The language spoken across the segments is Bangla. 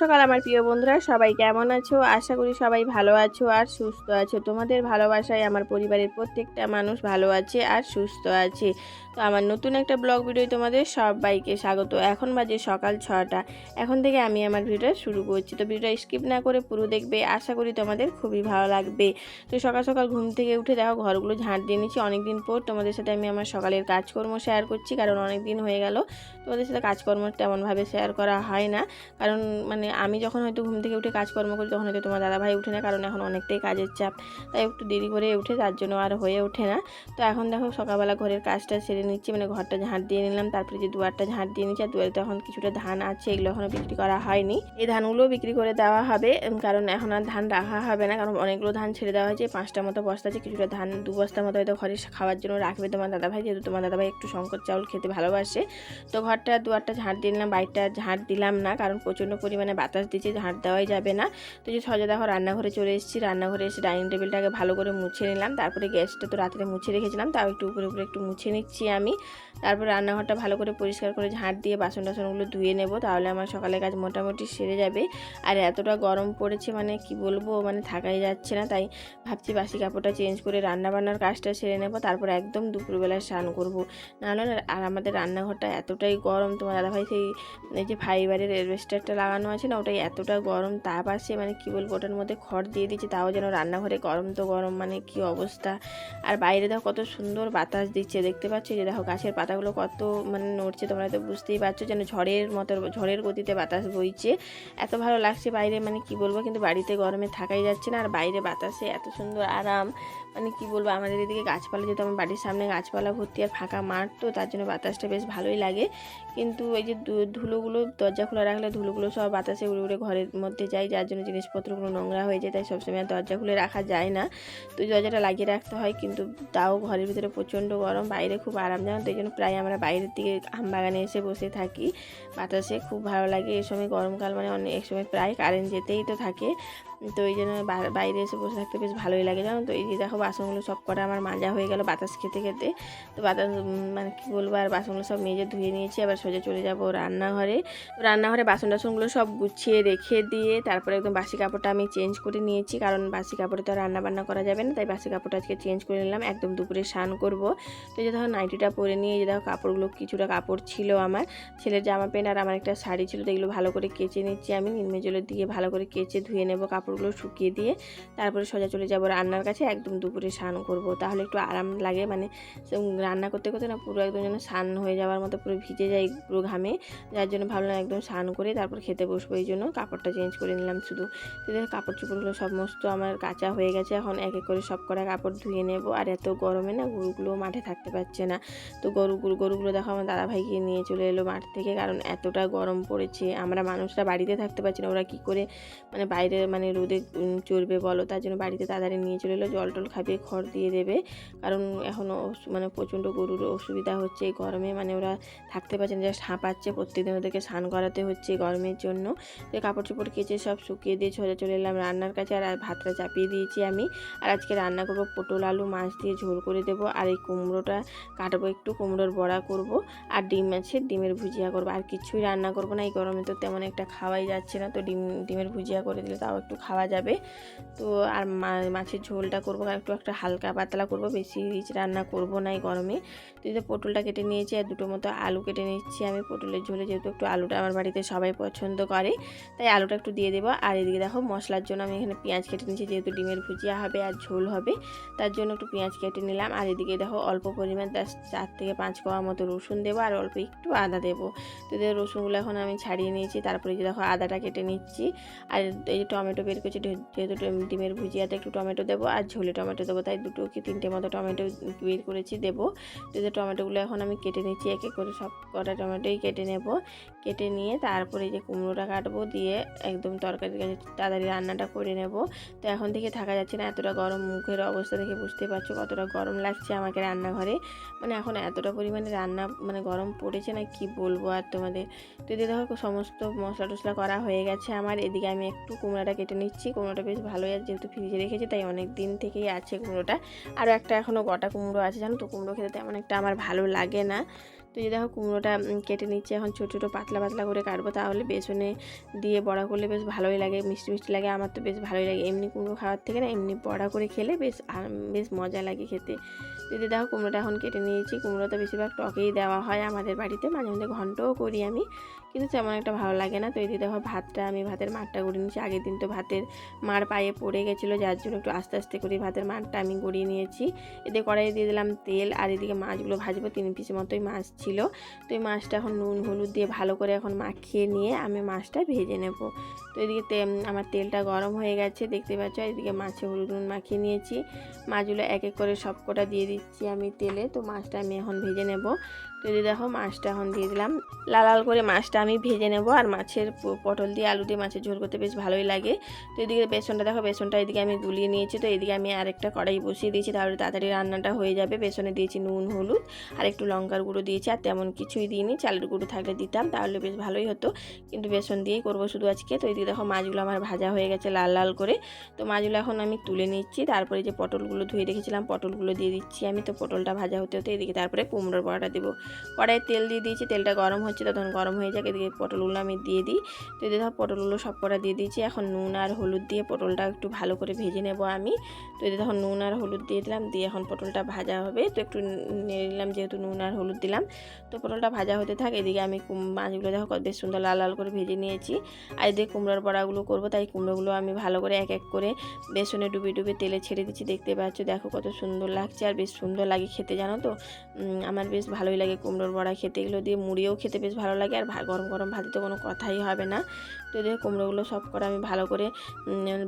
সকাল, আমার প্রিয় বন্ধুরা, সবাই কেমন আছো? আশা করি সবাই ভালো আছো আর সুস্থ আছো। তোমাদের ভালোবাসায় আমার পরিবারের প্রত্যেকটা মানুষ ভালো আছে আর সুস্থ আছে। তো আমার নতুন একটা ব্লগ ভিডিও তোমাদের সবাইকে স্বাগত। এখন বাজে সকাল ছটা। এখন থেকে আমি আমার ভিডিওটা শুরু করছি। তো ভিডিওটা স্কিপ না করে পুরো দেখবে। আশা করি তোমাদের খুবই ভালো লাগবে। তো সকাল সকাল ঘুম থেকে উঠে দেখো, ঘরগুলো ঝাঁট দিয়ে নিচ্ছি অনেকদিন পর তোমাদের সাথে আমি আমার সকালের কাজকর্ম শেয়ার করছি, কারণ অনেক দিন হয়ে গেল। তোমাদের সাথে কাজকর্ম তেমনভাবে শেয়ার করা হয় না। কারণ মানে আমি যখন হয়তো ঘুম থেকে উঠে কাজকর্ম করি, তখন হয়তো তোমার দাদাভাই উঠে না, কারণ এখন অনেকটাই কাজের চাপ। তাই একটু দেরি করে উঠে, তার জন্য আর হয়ে ওঠে না। তো এখন দেখো সকালবেলা ঘরের কাজটা সেরে নিচ্ছি মানে ঘরটা ঝাঁট দিয়ে নিলাম, তারপরে যে দুয়ারটা ঝাঁট দিয়ে নিচ্ছি, আর দুয়ারে তো এখন কিছুটা ধান আছে, এগুলো এখনও বিক্রি করা হয়নি। এই ধানগুলো বিক্রি করে দেওয়া হবে কারণ এখন আর ধান রাখা হবে না, কারণ অনেকগুলো ধান ছেড়ে দেওয়া হয়েছে, পাঁচটা মতো বস্তা আছে, কিছুটা ধান দু বস্তার মতো হয়তো ঘরে খাওয়ার জন্য রাখবে তোমার দাদাভাই, যেহেতু তোমার দাদাভাই একটু শঙ্কর চাউল খেতে ভালোবাসে। তো ঘরটা, দুয়ারটা ঝাঁট দিয়ে নিলাম, বাড়িটা ঝাঁট দিলাম না, কারণ প্রচণ্ড পরিমাণে বাতাস দিচ্ছে ঝাঁট দেওয়াই যাবে না। তো যে সজা দেখো রান্নাঘরে চলে এসেছি, রান্নাঘরে এসে ডাইনিং টেবিলটাকে ভালো করে মুছে নিলাম, তারপরে গ্যাসটা তো রাত্রে মুছে রেখেছিলাম, তাও একটু উপরে উপরে একটু মুছে নিচ্ছি আমি। তারপর রান্নাঘরটা ভালো করে পরিষ্কার করে ঝাঁট দিয়ে বাসন টাসনগুলো ধুয়ে নেব, তাহলে আমার সকালের কাজ মোটামুটি সেরে যাবে। আর এতটা গরম পড়েছে মানে কি বলব মানে থাকাই যাচ্ছে না, তাই ভাবছি বাসি কাপড়টা চেঞ্জ করে রান্না বান্নার কাজটা সেরে নেব, তারপর একদম দুপুরবেলায় স্নান করব। নাহলে আর আমাদের রান্নাঘরটা এতটাই গরম, তোমার দাদাভাই সেই, এই যে ফাইবারের এলভেস্টারটা লাগানো আছে না, ওটাই এতটা গরম, তাপ আসে মানে কি বলব, ওটার মধ্যে খড় দিয়ে দিচ্ছে, তাও যেন রান্নাঘরে গরম তো গরম মানে কি অবস্থা। আর বাইরে দেখো কত সুন্দর বাতাস দিচ্ছে, দেখতে পাচ্ছ যে দেখো গাছের পাতাগুলো কত মানে নড়ছে, তোমরা তো বুঝতেই পারছ যেন ঝড়ের মতো, ঝড়ের গতিতে বাতাস বইছে। এত ভালো লাগছে বাইরে মানে কি বলব, কিন্তু বাড়িতে গরমে থাকাই যাচ্ছে না, আর বাইরে বাতাসে এত সুন্দর আরাম। মানে কি বলব, আমাদের এদিকে গাছপালা, যেহেতু আমার বাড়ির সামনে গাছপালা ভর্তি আর ফাঁকা মাঠ, তো তার জন্য বাতাসটা বেশ ভালোই লাগে। কিন্তু এই যে ধুলোগুলো দরজা খোলা রাখলে ধুলোগুলো সব বাতাসে উড়ে উড়ে ঘরের মধ্যে যায়, যার জন্য জিনিসপত্রগুলো নোংরা হয়ে যায়, তাই সবসময় দরজা খুলে রাখা যায় না। তো দরজাটা লাগিয়ে রাখতে হয়, কিন্তু তাও ঘরের ভিতরে প্রচণ্ড গরম, বাইরে খুব আরাম জানো তো এই জন্য প্রায় আমরা বাইরের দিকে আম বাগানে এসে বসে থাকি। বাতাসে খুব ভালো লাগে। এই সময় গরমকাল মানে অনেক সময় প্রায় কারেন্ট যেতেই তো থাকে। তো এই জন্য বাইরে এসে বসে থাকতে বেশ ভালোই লাগে, জানো তো? এই যে দেখো বাসনগুলো সব কটা আমার মাজা হয়ে গেল বাতাস খেতে খেতে। তো বাতাস মানে কী বলব, আর বাসনগুলো সব মেজে ধুয়ে নিয়েছি আবার সোজা চলে যাব রান্নাঘরে। তো রান্নাঘরে বাসন টাসনগুলো সব গুছিয়ে রেখে দিয়ে তারপরে একদম বাসি কাপড়টা আমি চেঞ্জ করে নিয়েছি, কারণ বাসি কাপড়ে তো রান্না বান্না করা যাবে না, তাই বাসি কাপড়টা আজকে চেঞ্জ করে নিলাম, একদম দুপুরে স্নান করব। তো যে দেখো নাইটিটা পরে নিয়ে যে দেখো কাপড়গুলো কিছুটা কাপড় ছিল আমার, ছেলের জামা প্যান্ট আর আমার একটা শাড়ি ছিল, তো এগুলো ভালো করে কেচে নিচ্ছি আমি নির্মে জলের দিয়ে ভালো করে কেচে ধুয়ে নেব কাপড়গুলো শুকিয়ে দিয়ে তারপরে সোজা চলে যাব রান্নার কাছে, একদম দুপুরে স্নান করব। তাহলে একটু আরাম লাগে মানে রান্না করতে করতে না পুরো একদম যেন স্নান হয়ে যাওয়ার মতো পুরো ভিজে যায় পুরো ঘামে। যার জন্য ভাবলাম একদম স্নান করে তারপর খেতে বসবো, এই জন্য কাপড়টা চেঞ্জ করে নিলাম শুধু। কাপড় চোপড়গুলো সমস্ত আমার কাঁচা হয়ে গেছে, এখন এক এক করে সব কটা কাপড় ধুয়ে নেব। আর এত গরমে না গরুগুলো মাঠে থাকতে পারছে না। তো গরুগুলো গরুগুলো দেখো আমার দাদাভাইকে নিয়ে চলে এলো মাঠ থেকে, কারণ এতটা গরম পড়েছে। আমরা মানুষরা বাড়িতে থাকতে পারছি না, ওরা কি করে মানে বাইরে মানে রোদে চড়বে বলো, তার জন্য বাড়িতে তাড়াতাড়ি নিয়ে চলে এলো, জল টল খাবে খড় দিয়ে দেবে। কারণ এখনও মানে প্রচণ্ড গরুর অসুবিধা হচ্ছে এই গরমে মানে ওরা থাকতে পারছে না জাস্ট হাঁপাচ্ছে। প্রত্যেকদিন ওদেরকে স্নান করাতে হচ্ছে গরমের জন্য। তো কাপড় চোপড় কেচে সব শুকিয়ে দিয়ে সোজা চলে এলাম রান্নার কাছে। আর ভাতটা চাপিয়ে দিয়েছি আমি। আর আজকে রান্না করব পটল, আলু, মাছ দিয়ে ঝোল করে দেবো। আর এই কুমড়োটা কাটবো একটু, কুমড়োর বড়া করব। আর ডিম আছে, ডিমের ভুজিয়া করব। আর কিছুই রান্না করব না, এই গরমে তো তেমন একটা খাওয়াই যাচ্ছে না। তো ডিম, ডিমের ভুজিয়া করে দিলে তাও একটু খাওয়া যাবে। তো আর মাছের ঝোলটা করব একটু একটা হালকা পাতলা করব, বেশি রিচ রান্না করব না এই গরমে। তো এই পটলটা কেটে নিয়েছি, আর দুটো মতো আলু কেটে নিচ্ছি আমি পটলের ঝোলে, যেহেতু একটু আলুটা আমার বাড়িতে সবাই পছন্দ করে, তাই আলুটা একটু দিয়ে দেবো। আর এদিকে দেখো মশলার জন্য আমি এখানে পেঁয়াজ কেটে নিচ্ছি যেহেতু ডিমের ভুজিয়া হবে আর ঝোল হবে, তার জন্য একটু পেঁয়াজ কেটে নিলাম। আর এদিকে দেখো অল্প পরিমাণ তার চার থেকে পাঁচ কোয়া মতো রসুন দেবো, আর অল্প একটু আদা দেবো। তো রসুনগুলো এখন আমি ছাড়িয়ে নিয়েছি, তারপরে যে দেখো আদাটা কেটে নিচ্ছি। আর এই যে টমেটো বের করছি যেহে- যেহেতু ডিমের ভুজিয়াতে একটু টমেটো দেবো আর ঝোলে টমেটো দেবো, তাই দুটো কি তিনটে মতো টমেটো বের করেছি দেবো। তো যে টমেটোগুলো এখন আমি কেটে নিচ্ছি, এক এক করে সব কটা টমেটোই কেটে নেব। কেটে নিয়ে তারপরে যে কুমড়োটা কাটবো দিয়ে একদম তরকারির কাছে তাড়াতাড়ি রান্নাটা করে নেব। তো এখন থেকে থাকা যাচ্ছে না, এতটা গরম মুখের অবস্থা দেখে বুঝতে পারছ কতটা গরম লাগছে আমাকে রান্নাঘরে। মানে এখন এতটা পরিমাণে রান্না মানে গরম পড়েছে না, কি বলব আর তোমাদের। তো দেখো, সমস্ত মশলা টশলা করা হয়ে গেছে আমার, এদিকে আমি একটু কুমড়োটা কেটে নিচ্ছি। কুমড়োটা বেশ ভালোই আছে যেহেতু ফ্রিজে রেখেছি, তাই অনেক দিন থেকেই আছে কুমড়োটা। আরও একটা এখনও গোটা কুমড়ো আছে, জানো তো? কুমড়ো খেতে তেমন একটা আমার ভালো লাগে না। তো এই দেখো, কুমড়োটা কেটে নিচ্ছি, এখন ছোটো ছোটো পাতলা পাতলা করে কাটবো, তাহলে বেসনে দিয়ে বড়া করলে বেশ ভালোই লাগে, মিষ্টি মিষ্টি লাগে, আমার তো বেশ ভালোই লাগে। এমনি কুমড়ো খাওয়ার থেকে না, এমনি বড়া করে খেলে বেশ বেশ মজা লাগে খেতে। যদি দেখো, কুমড়োটা এখন কেটে নিয়েছি কুমড়ো তো বেশিরভাগ টকেই দেওয়া হয় আমাদের বাড়িতে, মাঝে মাঝে ঘন্টও করি আমি। কিন্তু তেমন একটা ভালো লাগে না। তো এই দেখো, ভাতটা আমি ভাতের মারটা গড়িয়ে নিয়েছি। আগের দিন তো ভাতের মার পায়ে পড়ে গেছিল, যার জন্য একটু আস্তে আস্তে করে ভাতের মারটা আমি গড়িয়ে নিয়েছি। এতে কড়াইয়ে দিয়ে দিলাম তেল, আর এদিকে মাছগুলো ভাজবো, তিন পিস মতোই মাছ ছিল। তো এই মাছটা এখন নুন, হলুদ দিয়ে ভালো করে এখন মাখিয়ে নিয়ে আমি মাছটা ভেজে নেব। তো এদিকে আমার তেলটা গরম হয়ে গেছে, দেখতে পাচ্ছ? এদিকে মাছে হলুদ নুন মাখিয়ে নিয়েছি। মাছগুলো এক এক করে সব কটা দিয়ে দিচ্ছি আমি তেলে। তো মাছটা আমি এখন ভেজে নেব। তো এই দেখো মাছটা এখন দিয়ে দিলাম। লাল লাল করে মাছটা আমি ভেজে নেব আর মাছের পটল দিয়ে আলু দিয়ে মাছের ঝোল করতে বেশ ভালোই লাগে। তো এদিকে বেসনটা দেখো, বেসনটা এদিকে আমি গুলিয়ে নিয়েছি। তো এদিকে আমি আরেকটা কড়াই বসিয়ে দিয়েছি তাহলে তাড়াতাড়ি রান্নাটা হয়ে যাবে। বেসনে দিয়েছি নুন, হলুদ আর একটু লঙ্কার গুঁড়ো দিয়েছি আর তেমন কিছুই দিইনি। চালের গুঁড়ো থাকলে দিতাম তাহলে বেশ ভালোই হতো। কিন্তু বেসন দিয়েই করব শুধু আজকে। তো এদিকে দেখো মাছগুলো আমার ভাজা হয়ে গেছে লাল লাল করে। তো মাছগুলো এখন আমি তুলে নিচ্ছি। তারপরে যে পটলগুলো ধুয়ে রেখেছিলাম, পটলগুলো দিয়ে দিচ্ছি আমি। তো পটলটা ভাজা হতে হতে এদিকে তারপরে কুমড়োর বড়াটা দেবো। কড়াইয়ে তেল দিয়ে দিয়েছি, তেলটা গরম হচ্ছে তখন গরম হয়ে যাক, এদিকে পটলগুলো আমি দিয়ে দিই। তো এদিকে ধর পটলগুলো সব কটা দিয়ে দিয়েছি, এখন নুন আর হলুদ দিয়ে পটলটা একটু ভালো করে ভেজে নেব আমি। তো এদিকে তখন নুন আর হলুদ দিয়ে দিলাম, দিয়ে এখন পটলটা ভাজা হবে। তো একটু নেড়ে নিলাম যেহেতু নুন আর হলুদ দিলাম। তো পটলটা ভাজা হতে থাক, এদিকে আমি মাছগুলো দেখো বেশ সুন্দর লাল লাল করে ভেজে নিয়েছি। আর এদিকে কুমড়োর বড়াগুলো করব, তাই কুমড়োগুলো আমি ভালো করে এক এক করে বেসনে ডুবে ডুবে তেলে ছেড়ে দিচ্ছি, দেখতে পাচ্ছ? দেখো কত সুন্দর লাগছে আর বেশ সুন্দর লাগে খেতে, জানো তো? আমার বেশ ভালোই লাগে কুমড়োর বড়া খেতে, এগুলো দিয়ে মুড়িয়েও খেতে বেশ ভালো লাগে। আর গরম গরম ভাতে তো কোনো কথাই হবে না। তো এদিকে কুমড়োগুলো সব করে আমি ভালো করে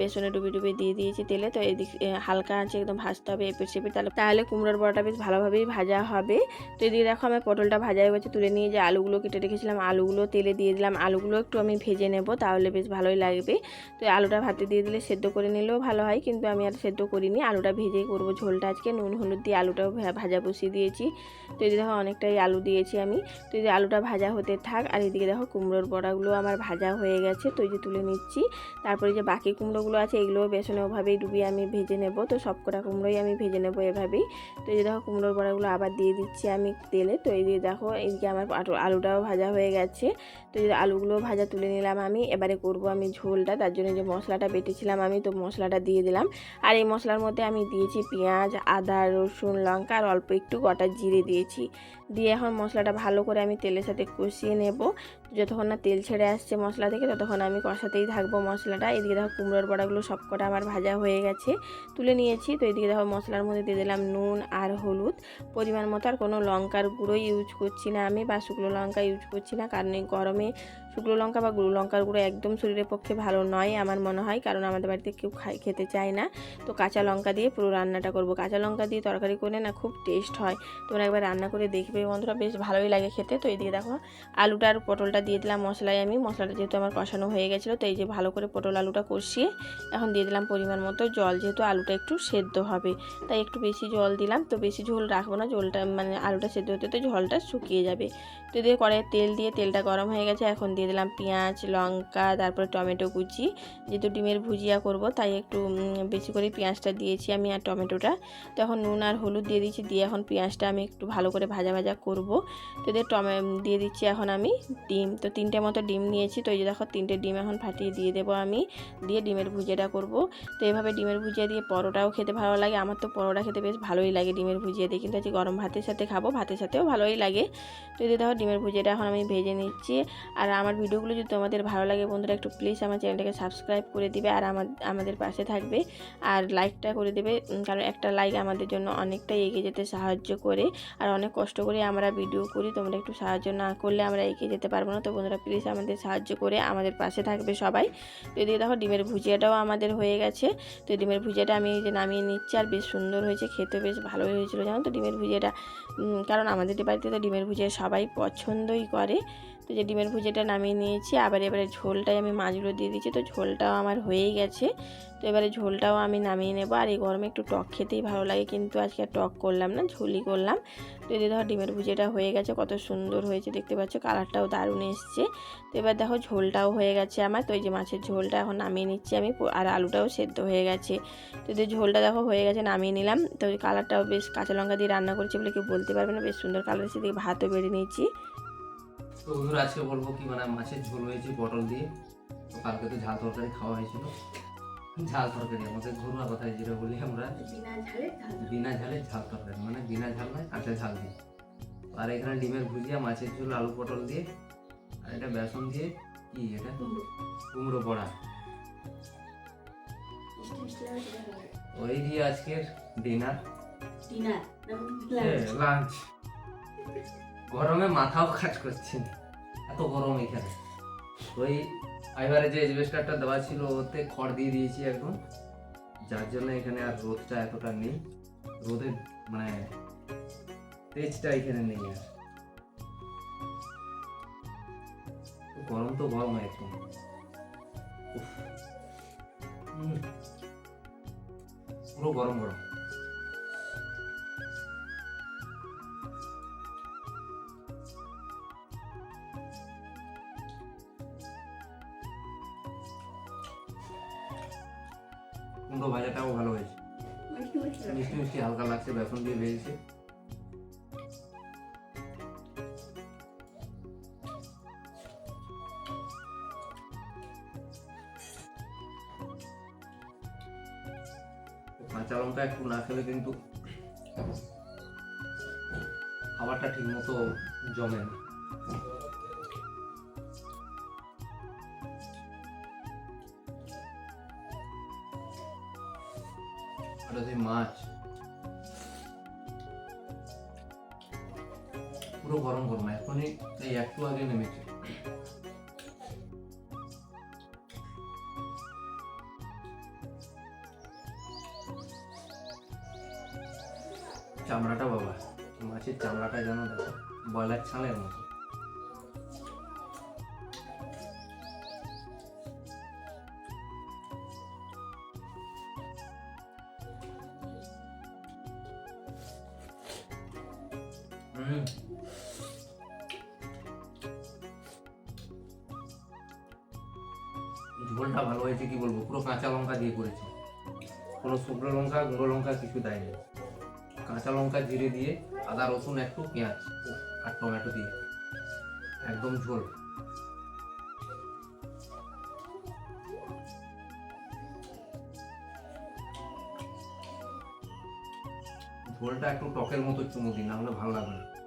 বেসনে ডুবে ডুবে দিয়ে দিয়েছি তেলে। তো এদিক হালকা আছে একদম ভাজতে হবে এপিট সেপিট। তাহলে তাহলে কুমড়োর বড়াটা বেশ ভালোভাবেই ভাজা হবে। তো এদিকে দেখো আমার পটলটা ভাজা হয়ে গেছে, তুলে নিয়ে যে আলুগুলো কেটে রেখেছিলাম, আলুগুলো তেলে দিয়ে দিলাম। আলুগুলো একটু আমি ভেজে নেব, তাহলে বেশ ভালোই লাগবে। তো আলুটা ভাতে দিয়ে দিলে সেদ্ধ করে নিলেও ভালো হয়, কিন্তু আমি আর সেদ্ধ করিনি। আলুটা ভেজেই করব ঝোলটা আজকে। নুন, হলুদ দিয়ে আলুটাও ভাজা বসিয়ে দিয়েছি। তো এই দেখো অনেকটাই আলু দিয়েছি আমি। তো এই যে আলুটা ভাজা হতে থাক, আর এদিকে দেখো কুমড়োর বড়াগুলো আমার ভাজা হয়ে গেছে, তো এই যে তুলে নিচ্ছি। তারপরে যে বাকি কুমড়োগুলো আছে, এগুলোও বেসনে ওভাবেই ডুবিয়ে আমি ভেজে নেব, তো সব কটা কুমড়োই আমি ভেজে নেব এভাবেই। তো এই যে দেখো কুমড়োর বড়াগুলো আবার দিয়ে দিচ্ছি আমি তেলে, তো এই যে দেখো এইদিকে আমার আলুটাও ভাজা হয়ে গেছে। তো এই আলুগুলো ভাজা তুলে নিলাম আমি, এবারে করব আমি ঝোলটা, তার জন্য যে মশলাটা বেটেছিলাম আমি, তো মশলাটা দিয়ে দিলাম। আর এই মশলার মধ্যে আমি দিয়েছি পেঁয়াজ, আদা, রসুন, লঙ্কা, আর অল্প একটু গোটা জিরে দিয়েছি। দিয়ে এখন মশলাটা ভালো করে আমি তেলের সাথে কষিয়ে নেব। যতক্ষণ না তেল ছেড়ে আসছে মশলা থেকে, ততক্ষণ আমি কষাতেই থাকব মশলাটা। এদিকে দেখো কুমড়োর বড়াগুলো সব কটা আমার ভাজা হয়ে গেছে, তুলে নিয়েছি। তো এদিকে দেখো মশলার মধ্যে দিয়ে দিলাম নুন আর হলুদ। পরিমাণ মতো আর কোনো লঙ্কার গুঁড়ো ইউজ করছি না আমি বা শুকনো লঙ্কা ইউজ করছি না, কারণ এই গরমে শুকনো লঙ্কা বা গুঁড়ো লঙ্কার গুঁড়ো একদম শরীরের পক্ষে ভালো নয় আমার মনে হয়, কারণ আমাদের বাড়িতে কেউ খাই খেতে চায় না। তো কাঁচা লঙ্কা দিয়ে পুরো রান্নাটা করব। কাঁচা লঙ্কা দিয়ে তরকারি করলে না খুব টেস্ট হয়। তোমরা একবার রান্না করে দেখবে বন্ধুরা, বেশ ভালোই লাগে খেতে। তো এদিকে দেখো আলুটা আর পটলটা দিয়ে দিলাম। মশলায় আমি, মশলাটা যেহেতু আমার কষানো হয়ে গেছিল, তো এই যে ভালো করে পটল আলুটা কষিয়ে এখন দিয়ে দিলাম পরিমাণ মতো জল, যেহেতু আলুটা একটু সেদ্ধ হবে। তাই একটু বেশি জল দিলাম, তো বেশি ঝোল রাখব না জলটা মানে আলুটা সেদ্ধ হতে হতে ঝোলটা শুকিয়ে যাবে। তো দিয়ে কড়াইয়ে তেল দিয়ে, তেলটা গরম হয়ে গেছে, এখন দিয়ে দিলাম পেঁয়াজ, লঙ্কা, তারপরে টমেটো কুচি। যেহেতু ডিমের ভুজিয়া করব, তাই একটু বেশি করে পেঁয়াজটা দিয়েছি আমি আর টমেটোটা। তো এখন নুন আর হলুদ দিয়ে দিচ্ছি দিয়ে এখন পেঁয়াজটা আমি একটু ভালো করে ভাজা ভাজা করব। তো দিয়ে টমে, দিয়ে দিচ্ছি এখন আমি ডিম। তো তিনটে মতো ডিম নিয়েছি। তো এই যে দেখো, তিনটে ডিম এখন ফাটিয়ে দিয়ে দেবো আমি। দিয়ে ডিমের ভুজিয়াটা করব। তো এভাবে ডিমের ভুজিয়া দিয়ে পরোটাও খেতে ভালো লাগে। আমার তো পরোটা খেতে বেশ ভালোই লাগে ডিমের ভুজিয়া দিয়ে। কিন্তু আজকে গরম ভাতের সাথে খাব, ভাতের সাথেও ভালোই লাগে। তো এই দেখো, ডিমের ভুজিয়াটা এখন আমি ভেজে নিচ্ছি। আর আমার ভিডিওগুলো যদি তোমাদের ভালো লাগে বন্ধুরা, একটু প্লিজ আমার চ্যানেলটাকে সাবস্ক্রাইব করে দিবে। আর আমার, আমাদের পাশে থাকবে। আর লাইকটা করে দেবে। কারণ একটা লাইক আমাদের জন্য অনেকটাই এগিয়ে যেতে সাহায্য করে। আর অনেক কষ্ট করে আমরা ভিডিও করি। তোমরা একটু সাহায্য না করলে আমরা এগিয়ে যেতে পারব না। তো বন্ধুরা প্লিজ আমাদের সাহায্য করে আমাদের পাশে থাকবে সবাই। তো এদিকে দেখো ডিমের ভুজিয়াটাও আমাদের হয়ে গেছে। তো ডিমের ভুজিয়াটা আমি যে নামিয়ে নিচ্ছি আর বেশ সুন্দর হয়েছে, খেতে বেশ ভালোই হয়েছিল। জানো তো ডিমের ভুজিয়াটা কারণ আমাদের বাড়িতে তো ডিমের ভুজিয়া সবাই পছন্দই করে। তো যে ডিমের ভুজিয়াটা নামিয়ে নিয়েছি, আবার এবারে ঝোলটাই আমি মাছগুলো দিয়ে দিচ্ছি। তো ঝোলটাও আমার হয়েই গেছে। তো এবারে ঝোলটাও আমি নামিয়ে নেব। আর এই গরমে একটু টক খেতেই ভালো লাগে, কিন্তু আজকে টক করলাম না ঝোলই করলাম। তো এদিকে ধর ডিমের ভুজিয়াটা হয়ে গেছে, কত সুন্দর হয়েছে, দেখতে পাচ্ছ? কালারটাও দারুণ এসছে। তো এবার দেখো ঝোলটাও হয়ে গেছে আমার। তো এই যে মাছের ঝোলটা এখন নামিয়ে নিচ্ছি আমি আর আলুটাও সেদ্ধ হয়ে গেছে। তো এদের ঝোলটা দেখো হয়ে গেছে, নামিয়ে নিলাম। তো কালারটাও বেশ কাঁচা লঙ্কা দিয়ে রান্না করেছি বলে কেউ বলতে পারবে না, বেশ সুন্দর কালার এসে দিয়ে ভাতও বেড়ে নিয়েছি। তো বন্ধুরা আজকে বলব কি মানে মাছের ঝোল হয়েছে পটল দিয়ে। তো কালকে তো ঝাল তরকারি খাওয়া হয়েছিল। ঝাল তরকারি আমাদের ঘরোয়া কথায় যেটা বলি আমরা। বিনা ঝালে ঝাল তরকারি। মানে বিনা ঝাল নয় কাঁচা ঝাল দিয়ে। আর এখানে ডিমের ভুজিয়া মাছের ঝোল আলু পটল দিয়ে আর এটা বেসন দিয়ে কি এটা? কুমড়ো। বড়া। ওই দিয়ে আজকের ডিনার। লাঞ্চ। গরমে মাথাও কাজ করছে এত গরম এখানে। ওই ফাইবারে যে এজবেস্টারটা দেওয়া ছিল, ওতে খড় দিয়ে দিয়েছি এখন। যার জন্য এখানে আর রোদটা এতটা নেই। রোদের মানে তেজটা এখানে নেই আর। গরম তো গরম একদম। পুরো গরম গরম। দিয়ে ভেজেছে কাঁচা লঙ্কা একটু না খেলে কিন্তু খাবারটা ঠিক মতো জমে না। পুরো গরম গরম এখনই এই একটু আগে নেমেছে। চামড়াটা বাবা, মাছের চামড়াটা যেন দেখো ব্রয়লার ছালের মতো। হুম। ঝোলটা ভালো হয়েছে, কি বলব? পুরো কাঁচা লঙ্কা দিয়ে করেছে। কোনো শুকনো লঙ্কা, গুঁড়ো লঙ্কা কিছু দেয়নি। কাঁচা লঙ্কা জিরে দিয়ে, আদা, রসুন, একটু পেঁয়াজ আর টমেটো দিয়ে। একদম ঝোল। ঝোলটা একটু টকের মতো চুমু দিন, না হলে ভালো লাগবে না।